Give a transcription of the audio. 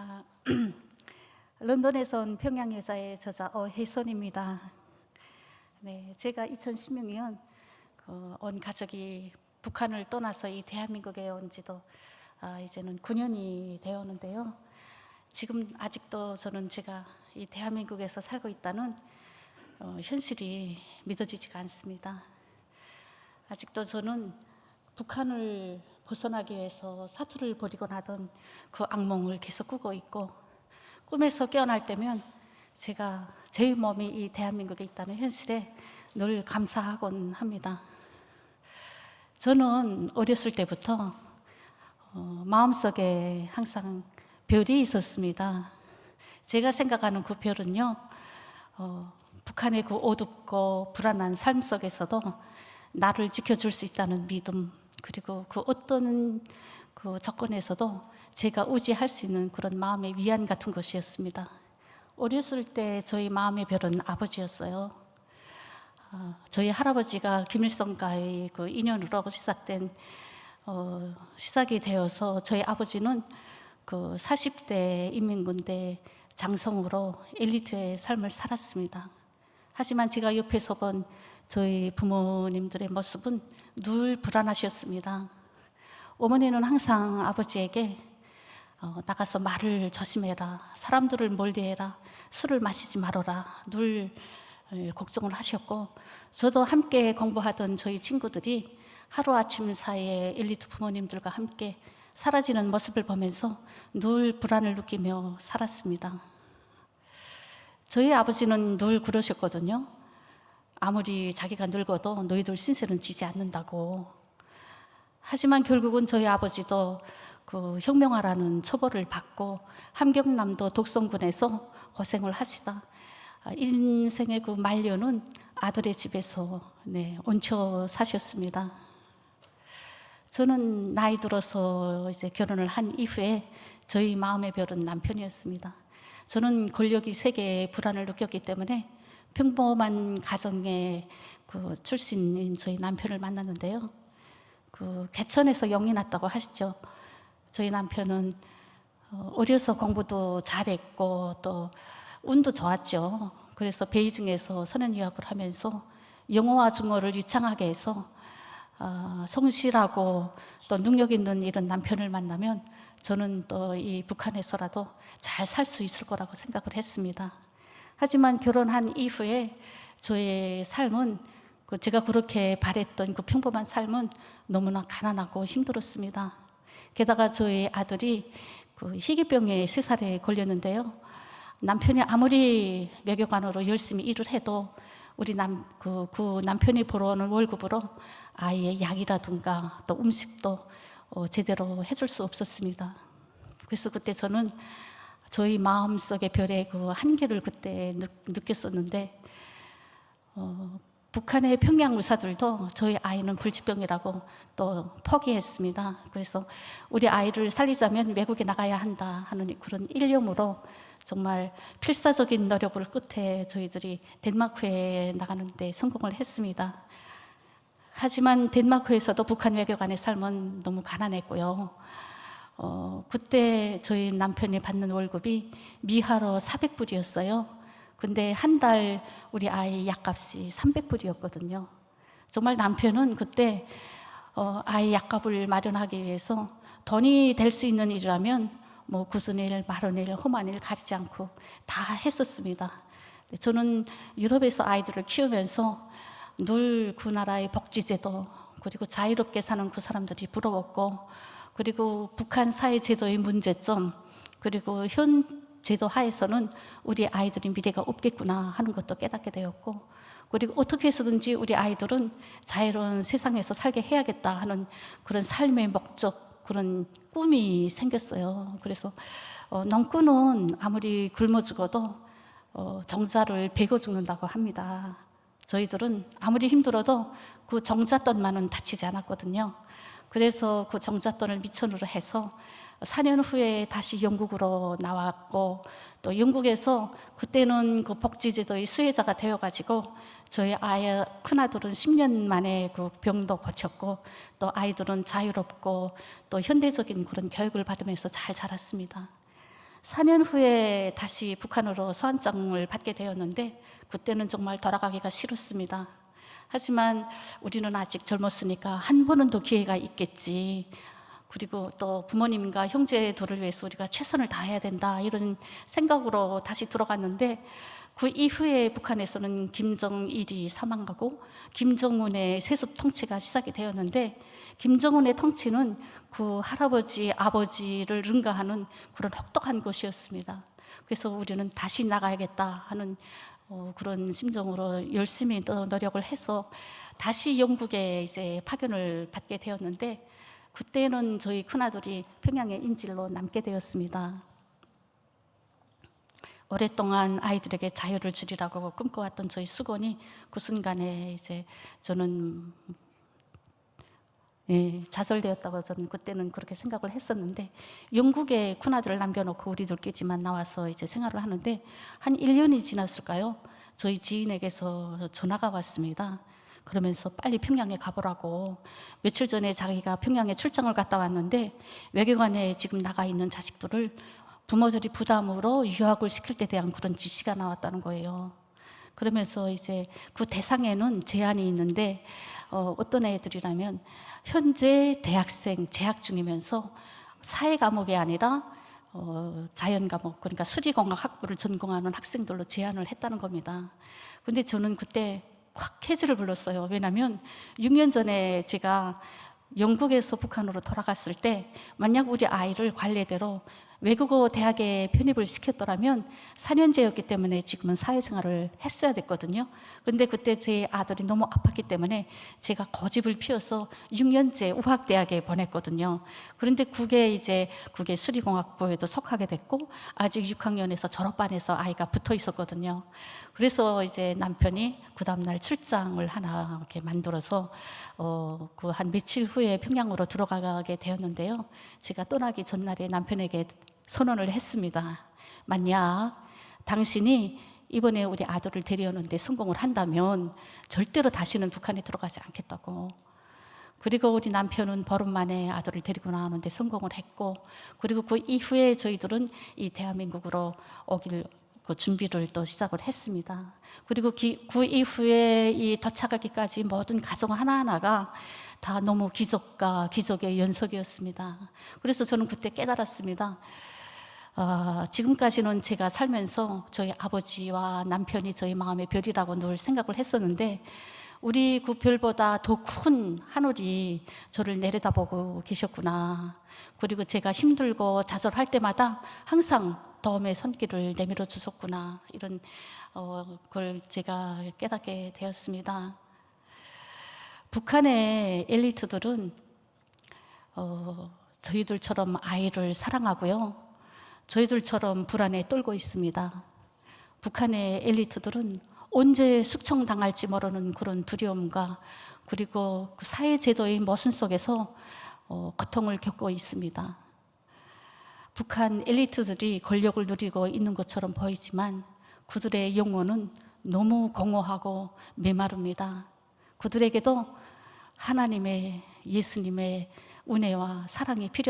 아, 런던에서 온 평양 여자의 저자 어혜선입니다. 네, 제가 2016년 그, 온 가족이 북한을 떠나서 이 대한민국에 온 지도 아, 이제는 9년이 되었는데요. 지금 아직도 저는 제가 이 대한민국에서 살고 있다는 어, 현실이 믿어지지가 않습니다. 아직도 저는 북한을 벗어나기 위해서 사투를 벌이고 나던 그 악몽을 계속 꾸고 있고 꿈에서 깨어날 때면 제가 제 몸이 이 대한민국에 있다는 현실에 늘 감사하곤 합니다. 저는 어렸을 때부터 어, 마음속에 항상 별이 있었습니다. 제가 생각하는 그 별은요, 어, 북한의 그 어둡고 불안한 삶 속에서도 나를 지켜줄 수 있다는 믿음, 그리고 그 어떤 그 조건에서도 제가 의지할 수 있는 그런 마음의 위안 같은 것이었습니다. 어렸을 때 저희 마음의 별은 아버지였어요. 아, 저희 할아버지가 김일성과의 그 인연으로 시작된 어, 시작이 되어서 저희 아버지는 그 40대 인민군대 장성으로 엘리트의 삶을 살았습니다. 하지만 제가 옆에서 본 저희 부모님들의 모습은 늘 불안하셨습니다. 어머니는 항상 아버지에게 어, 나가서 말을 조심해라, 사람들을 멀리해라, 술을 마시지 말아라, 늘 에, 걱정을 하셨고, 저도 함께 공부하던 저희 친구들이 하루아침 사이에 엘리트 부모님들과 함께 사라지는 모습을 보면서 늘 불안을 느끼며 살았습니다. 저희 아버지는 늘 그러셨거든요. 아무리 자기가 늙어도 너희들 신세는 지지 않는다고. 하지만 결국은 저희 아버지도 그 혁명하라는 처벌을 받고 함경남도 독성군에서 고생을 하시다 아, 인생의 그 말년은 아들의 집에서 네, 얹혀 사셨습니다. 저는 나이 들어서 이제 결혼을 한 이후에 저희 마음의 별은 남편이었습니다. 저는 권력이 세계에 불안을 느꼈기 때문에 평범한 가정의 그 출신인 저희 남편을 만났는데요. 그 개천에서 영이 났다고 하시죠. 저희 남편은 어, 어려서 공부도 잘했고 또 운도 좋았죠. 그래서 베이징에서 선행 유학을 하면서 영어와 중어를 유창하게 해서 어, 성실하고 또 능력 있는 이런 남편을 만나면 저는 또 이 북한에서라도 잘 살 수 있을 거라고 생각을 했습니다. 하지만 결혼한 이후에 저의 삶은 그 제가 그렇게 바랬던 그 평범한 삶은 너무나 가난하고 힘들었습니다. 게다가 저희 아들이 그 희귀병에 세 살에 걸렸는데요. 남편이 아무리 외교관으로 열심히 일을 해도 우리 남, 그, 그 남편이 벌어오는 월급으로 아이의 약이라든가 또 음식도 어, 제대로 해줄 수 없었습니다. 그래서 그때 저는 저희 마음속의 별의 그 한계를 그때 느, 느꼈었는데 어, 북한의 평양 의사들도 저희 아이는 불치병이라고 또 포기했습니다. 그래서 우리 아이를 살리자면 외국에 나가야 한다 하는 그런 일념으로 정말 필사적인 노력을 끝에 저희들이 덴마크에 나가는데 성공을 했습니다. 하지만 덴마크에서도 북한 외교관의 삶은 너무 가난했고요. 어, 그때 저희 남편이 받는 월급이 미하로 400불이었어요. 근데 한 달 우리 아이 약값이 300불이었거든요. 정말 남편은 그때 어, 아이 약값을 마련하기 위해서 돈이 될 수 있는 일이라면 뭐 구순 일, 마른 일, 험한 일 가리지 않고 다 했었습니다. 저는 유럽에서 아이들을 키우면서 늘 그 나라의 복지제도 그리고 자유롭게 사는 그 사람들이 부러웠고 그리고 북한 사회 제도의 문제점 그리고 현 제도 하에서는 우리 아이들이 미래가 없겠구나 하는 것도 깨닫게 되었고 그리고 어떻게 해서든지 우리 아이들은 자유로운 세상에서 살게 해야겠다 하는 그런 삶의 목적 그런 꿈이 생겼어요. 그래서 어, 농꾼은 아무리 굶어 죽어도 어, 정자를 베고 죽는다고 합니다. 저희들은 아무리 힘들어도 그 정자돈만은 다치지 않았거든요. 그래서 그 정자돈을 미천으로 해서 4년 후에 다시 영국으로 나왔고 또 영국에서 그때는 그 복지제도의 수혜자가 되어가지고 저희 아이 큰아들은 10년 만에 그 병도 고쳤고 또 아이들은 자유롭고 또 현대적인 그런 교육을 받으면서 잘 자랐습니다. 4년 후에 다시 북한으로 소환장을 받게 되었는데 그때는 정말 돌아가기가 싫었습니다. 하지만 우리는 아직 젊었으니까 한 번은 더 기회가 있겠지. 그리고 또 부모님과 형제 둘을 위해서 우리가 최선을 다해야 된다 이런 생각으로 다시 들어갔는데 그 이후에 북한에서는 김정일이 사망하고 김정은의 세습 통치가 시작이 되었는데 김정은의 통치는 그 할아버지 아버지를 능가하는 그런 혹독한 것이었습니다. 그래서 우리는 다시 나가야겠다 하는 어, 그런 심정으로 열심히 또 노력을 해서 다시 영국에 이제 파견을 받게 되었는데 그때는 저희 큰아들이 평양의 인질로 남게 되었습니다. 오랫동안 아이들에게 자유를 주리라고 꿈꿔왔던 저희 수건이 그 순간에 이제 저는 예, 좌절되었다고 저는 그때는 그렇게 생각을 했었는데 영국에 큰아들을 남겨놓고 우리 둘끼리만 나와서 이제 생활을 하는데 한 1년이 지났을까요? 저희 지인에게서 전화가 왔습니다. 그러면서 빨리 평양에 가보라고 며칠 전에 자기가 평양에 출장을 갔다 왔는데 외교관에 지금 나가 있는 자식들을 부모들이 부담으로 유학을 시킬 때 대한 그런 지시가 나왔다는 거예요. 그러면서 이제 그 대상에는 제한이 있는데 어, 어떤 애들이라면 현재 대학생 재학 중이면서 사회 과목이 아니라 어, 자연 과목 그러니까 수리공학 학부를 전공하는 학생들로 제한을 했다는 겁니다. 근데 저는 그때 확 해지를 불렀어요. 왜냐하면 6년 전에 제가 영국에서 북한으로 돌아갔을 때 만약 우리 아이를 관례대로 외국어 대학에 편입을 시켰더라면 4년제였기 때문에 지금은 사회생활을 했어야 됐거든요. 근데 그때 제 아들이 너무 아팠기 때문에 제가 고집을 피워서 6년제 우학대학에 보냈거든요. 그런데 그게 이제 그게 수리공학부에도 속하게 됐고 아직 6학년에서 졸업반에서 아이가 붙어 있었거든요. 그래서 이제 남편이 그 다음날 출장을 하나 이렇게 만들어서 어, 그 한 며칠 후에 평양으로 들어가게 되었는데요. 제가 떠나기 전날에 남편에게 선언을 했습니다. 만약 당신이 이번에 우리 아들을 데려오는데 성공을 한다면 절대로 다시는 북한에 들어가지 않겠다고. 그리고 우리 남편은 보름 만에 아들을 데리고 나오는데 성공을 했고, 그리고 그 이후에 저희들은 이 대한민국으로 오길 그 준비를 또 시작을 했습니다. 그리고 기, 그 이후에 이 도착하기까지 모든 가정 하나하나가 다 너무 기적과 기적의 연속이었습니다. 그래서 저는 그때 깨달았습니다. 어, 지금까지는 제가 살면서 저희 아버지와 남편이 저희 마음의 별이라고 늘 생각을 했었는데 우리 그 별보다 더 큰 하늘이 저를 내려다보고 계셨구나. 그리고 제가 힘들고 좌절할 때마다 항상 도움의 손길을 내밀어 주셨구나. 이런 어, 걸 제가 깨닫게 되었습니다. 북한의 엘리트들은 어, 저희들처럼 아이를 사랑하고요. 저희들처럼 불안에 떨고 있습니다. 북한의 엘리트들은 언제 숙청당할지 모르는 그런 두려움과 그리고 그 사회 제도의 모순 속에서 어, 고통을 겪고 있습니다. 북한 엘리트들이 권력을 누리고 있는 것처럼 보이지만 그들의 영혼은 너무 공허하고 메마릅니다. 그들에게도 하나님의 예수님의 은혜와 사랑이 필요